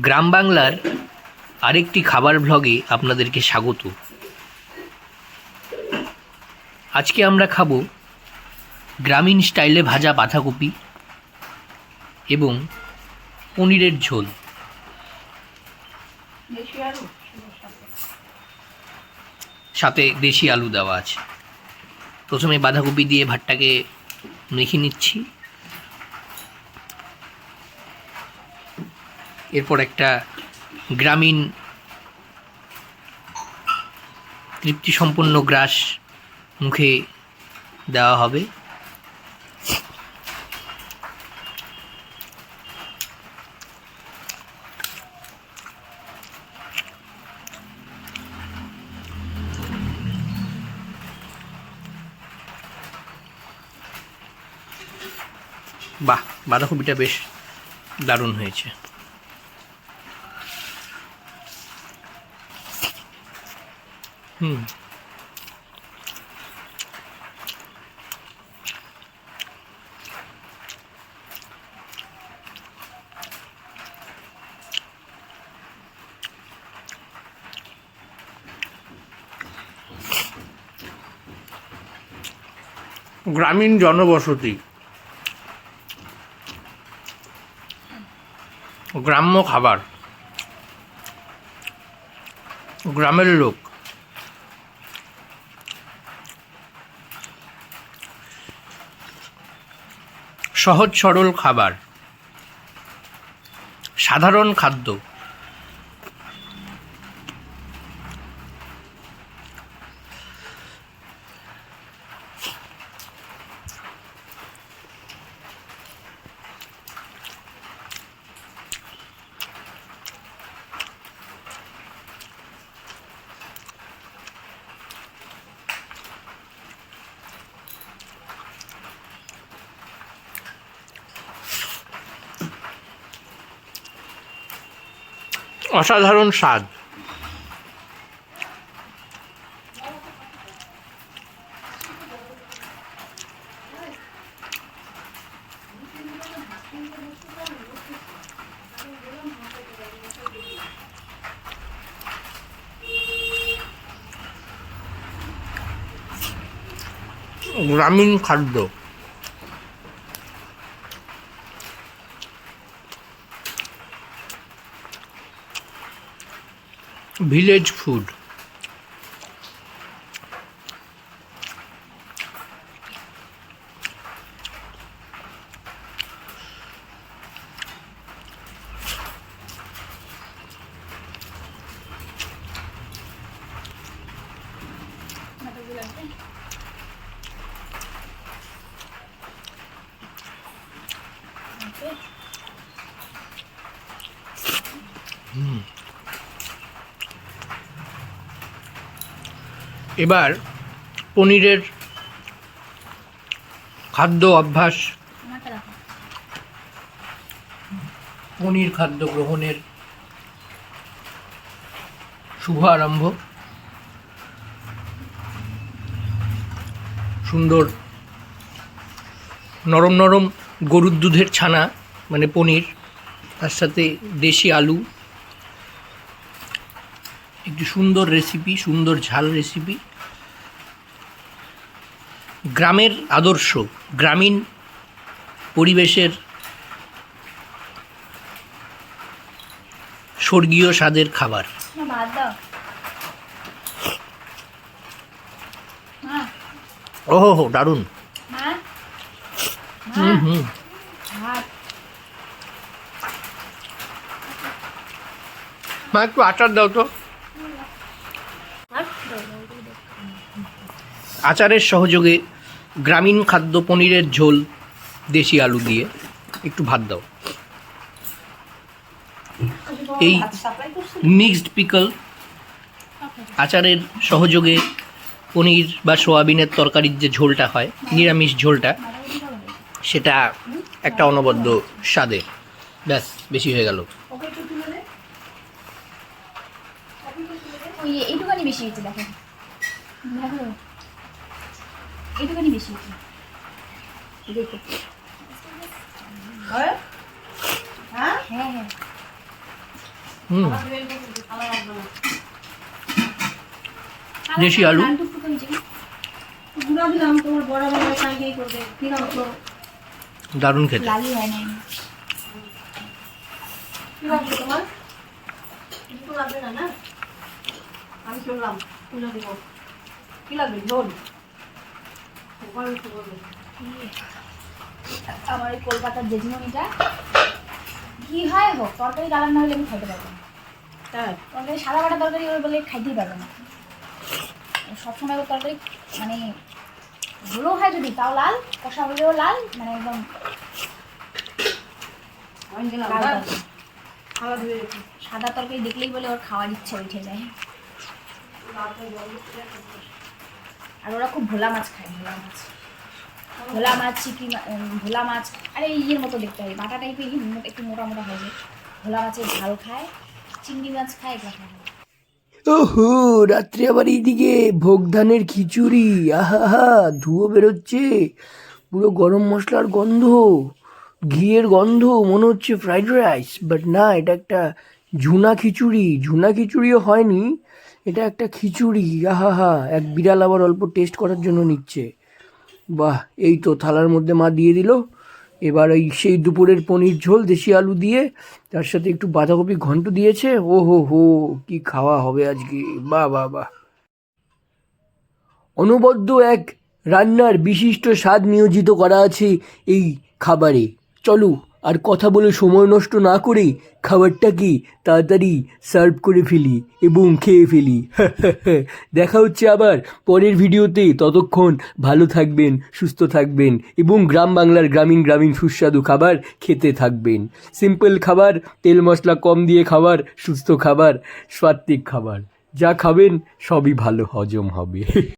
গ্রাম বাংলার আরেকটি খাবার ভ্লগে আপনাদেরকে স্বাগত। আজকে আমরা খাব গ্রামীণ স্টাইলে ভাজা বাঁধাকপি এবং পনিরের ঝোল। সাথে দেশি আলু দেওয়া আছে। প্রথমে বাঁধাকপি দিয়ে ভাতটাকে মেখে নিচ্ছি। এরপর একটা গ্রামীণ তৃপ্তিসম্পন্ন গ্রাস মুখে দেওয়া হবে। বাহ বাঁধাকপিটা বেশ দারুণ হয়েছে। হুম। গ্রামীণ জনবসতি। গ্রাম্য খাবার। গ্রামের লোক। সহজ সরল খাবার। সাধারণ খাদ্য। অসাধারণ স্বাদ। গ্রামীণ খাদ্য। village food Mm. এবার পনিরের খাদ্য অভ্যাস। পনির খাদ্য গ্রহণের শুভ আরম্ভ। সুন্দর নরম নরম গরুর দুধের ছানা মানে পনির, তার সাথে দেশি আলু একটি সুন্দর রেসিপি সুন্দর ঝাল রেসিপি গ্রামের আদর্শ গ্রামীণ পরিবেশের স্বর্গীয় স্বাদের খাবার। না ভাত মা। ওহো হো দারুণ। মা। মা। হুম হুম। মা একটু আচার দাও তো ভাত দাও আচারের সহযোগে গ্রামীণ খাদ্য পনিরের ঝোল দেশি আলু দিয়ে। একটু ভাত দাও। এই মিক্সড পিকল আচারের সহযোগে পনির বা সোয়াবিনের তরকারির যে ঝোলটা হয়, নিরামিষ ঝোলটা, সেটা একটা অনবদ্য স্বাদে। ব্যাস, বেশি হয়ে গেল। এইটুখানি বেশি হয়েছে দেখো দেখো বেশি। দেখো। হ্যাঁ? হ্যাঁ? হুম। দেশি আলু। দারুণ খেতে। হয় কি লাগবে আমার এই কলকাতার জেজমনিটা কি হয় হোক তরকারি কালার না হলে আমি খাইতে পারব না। তরকারি সাদা বাটা তরকারি ওর বলে খাইতেই পারবে না। সবসময় ওর তরকারি মানে ঝোলও হয় যদি তাও লাল কষা হলেও লাল মানে একদম সাদা তরকারি দেখলেই বলে ওর খাওয়ার ইচ্ছে উঠে যায়। আর ওরা খুব ভোলা মাছ খায়, ভোলা মাছ। ভোলা মাছ, চিকি ভোলা মাছ, আরে ইয়ের মতো দেখতে হয়, বাটা টাইপের একটু মোটা মোটা হয় যে। ভোলা মাছের ঝাল খায়, চিংড়ি মাছ খায় খায়। ওহো, রাত্রে আবার এইদিকে ভোগ ধানের খিচুড়ি আহা ধুয়ো বেরোচ্ছে। পুরো গরম মশলার গন্ধ, ঘিয়ের গন্ধ, মনে হচ্ছে ফ্রাইড রাইস, বাট না, এটা একটা ঝুনা খিচুড়ি। ঝুনা খিচুড়িও হয়নি এটা একটা খিচুড়ি আহা হা এক বিড়াল আবার অল্প টেস্ট করার জন্য নিচ্ছে। বাহ, এই তো থালার মধ্যে মা দিয়ে দিল। এবার ওই সেই দুপুরের পনির ঝোল, দেশি আলু দিয়ে, তার সাথে একটু বাঁধাকপি ঘন্ট দিয়েছে। ও হো হো কি খাওয়া হবে আজকে বাহ বাহ বাহ অনবদ্য এক রান্নার বিশিষ্ট স্বাদ নিয়োজিত করা আছে এই খাবারে। চলো আর কথা বলে সময় নষ্ট না করে খাবারটাকে তাড়াতাড়ি সার্ভ করে ফেলি এবং খেয়ে ফেলি। দেখা হচ্ছে আবার পরের ভিডিওতে। ততক্ষণ ভালো থাকবেন, সুস্থ থাকবেন এবং গ্রাম বাংলার গ্রামীণ গ্রামীণ সুস্বাদু খাবার খেতে থাকবেন। সিম্পল খাবার, তেল মশলা কম দিয়ে খাবার, সুস্থ খাবার সাত্বিক খাবার। যা খাবেন সবই ভালো, হজম হবে।